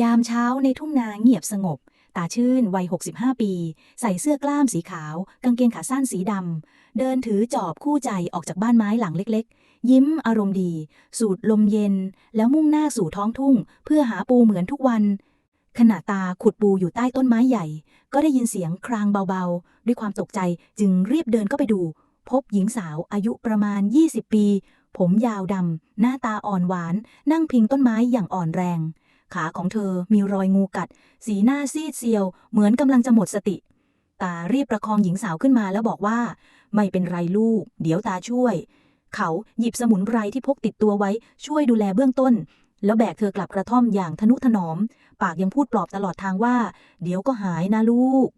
ยามเช้าในทุ่งนาเงียบสงบ ตาชื่นวัย 65 ปี ใส่เสื้อกล้ามสีขาว กางเกงขาสั้นสีดำ เดินถือจอบคู่ใจออกจากบ้านไม้หลังเล็กๆ ยิ้มอารมณ์ดี สูดลมเย็น แล้วมุ่งหน้าสู่ท้องทุ่ง เพื่อหาปูเหมือนทุกวัน ขณะตาขุดปูอยู่ใต้ต้นไม้ใหญ่ ก็ได้ยินเสียงครางเบาๆ ด้วยความตกใจจึงรีบเดินเข้าไปดู พบหญิงสาวอายุประมาณ 20 ปี ผมยาวดำหน้าตาอ่อนหวาน นั่งพิงต้นไม้อย่างอ่อนแรง ขาของเธอมีรอยงูกัด สีหน้าซีดเซียว เหมือนกำลังจะหมดสติ ตารีบประคองหญิงสาวขึ้นมาแล้วบอกว่า ไม่เป็นไรลูก เดี๋ยวตาช่วย เขาหยิบสมุนไพรที่พกติดตัวไว้ช่วยดูแลเบื้องต้น แล้วแบกเธอกลับกระท่อมอย่างทนุถนอม ปากยังพูดปลอบตลอดทางว่า เดี๋ยวก็หายนะลูก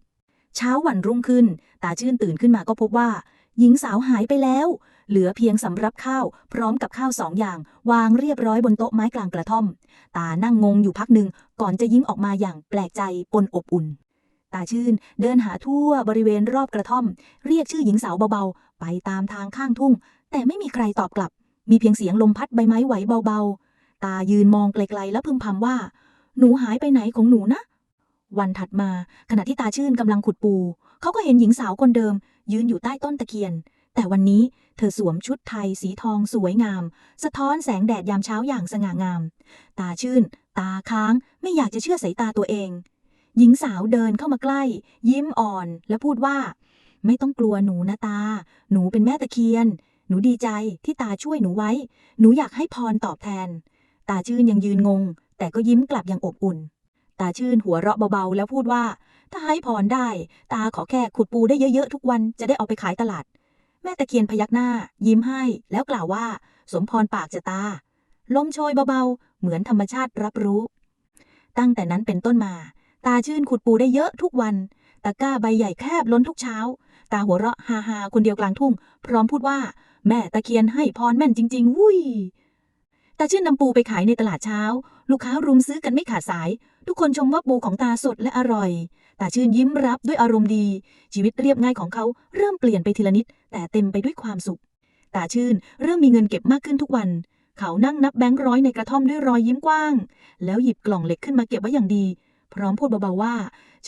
เช้าวันรุ่งขึ้น ตาชื่นตื่นขึ้นมาก็พบว่า หญิงสาวหายไปแล้ว เหลือเพียงสำรับข้าว พร้อมกับข้าวสองอย่าง วางเรียบร้อยบนโต๊ะไม้กลางกระท่อม ตานั่งงงอยู่พักหนึ่งก่อนจะยิ้มออกมาอย่างแปลกใจปนอบอุ่น ตาชื่นเดินหาทั่วบริเวณรอบกระท่อม เรียกชื่อหญิงสาวเบาๆ ไปตามทางข้างทุ่ง แต่ไม่มีใครตอบกลับ มีเพียงเสียงลมพัดใบไม้ไหวเบาๆ ตายืนมองไกลๆ แล้วพึมพำว่า หนูหายไปไหนของหนูนะวันถัดมาขณะที่ตาชื่นกำลังขุดปู เขาก็เห็นหญิงสาวคนเดิม ยืนอยู่ใต้ต้นตะเคียน แต่วันนี้เธอสวมชุดไทยสีทองสวยงาม สะท้อนแสงแดดยามเช้าอย่างสง่างาม ตาชื่น ตาค้างไม่อยากจะเชื่อสายตาตัวเอง หญิงสาวเดินเข้ามาใกล้ ยิ้มอ่อนและพูดว่า ไม่ต้องกลัวหนูนะตา หนูเป็นแม่ตะเคียน หนูดีใจที่ตาช่วยหนูไว้ หนูอยากให้พรตอบแทน ตาชื่นยังยืนงง แต่ก็ยิ้มกลับอย่างอบอุ่น ตาชื่นหัวเราะเบาๆ แล้วพูดว่า ถ้าให้พรได้ ตาขอแค่ขุดปูได้เยอะๆ ทุกวันจะได้เอาไปขายตลาด แม่ตะเคียนพยักหน้า ยิ้มให้ แล้วกล่าวว่า สมพรปากจะตา ลมโชยเบาๆ เหมือนธรรมชาติรับรู้ ตั้งแต่นั้นเป็นต้นมา ตาชื่นขุดปูได้เยอะทุกวันตะกร้าใบใหญ่แคบล้นทุกเช้า ตาหัวเราะฮาฮาๆคนเดียวกลางทุ่ง พร้อมพูดว่า แม่ตะเคียนให้พรแม่นจริง ๆ วุ้ย ตาชื่นนำปูไปขายในตลาดเช้า ลูกค้ารุมซื้อกันไม่ขาดสาย ทุกคนชมว่าปูของตาสดและอร่อย ตาชื่นยิ้มรับด้วยอารมณ์ดี ชีวิตเรียบง่ายของเขาเริ่มเปลี่ยนไปทีละนิด แต่เต็มไปด้วยความสุข ตาชื่นเริ่มมีเงินเก็บมากขึ้นทุกวัน เขานั่งนับแบงค์ร้อยในกระท่อมด้วยรอยยิ้มกว้าง แล้วหยิบกล่องเหล็กขึ้นมาเก็บไว้อย่างดี พร้อมพูดเบาๆว่า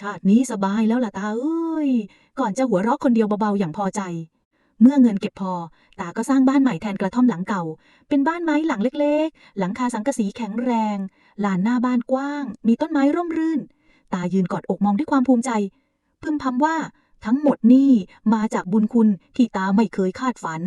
ชาตินี้สบายแล้วล่ะตาเอ้ยก่อนจะหัวเราะคนเดียวเบาๆอย่างพอใจ เมื่อเงินเก็บพอ ตาก็สร้างบ้านใหม่แทนกระท่อมหลังเก่า เป็นบ้านไม้หลังเล็กๆ หลังคาสังกะสีแข็งแรง ลานหน้าบ้านกว้าง มีต้นไม้ร่มรื่น ตายืนกอดอกมองด้วยความภูมิใจ พึมพำว่าทั้งหมดนี่มาจากบุญคุณที่ตาไม่เคยคาดฝัน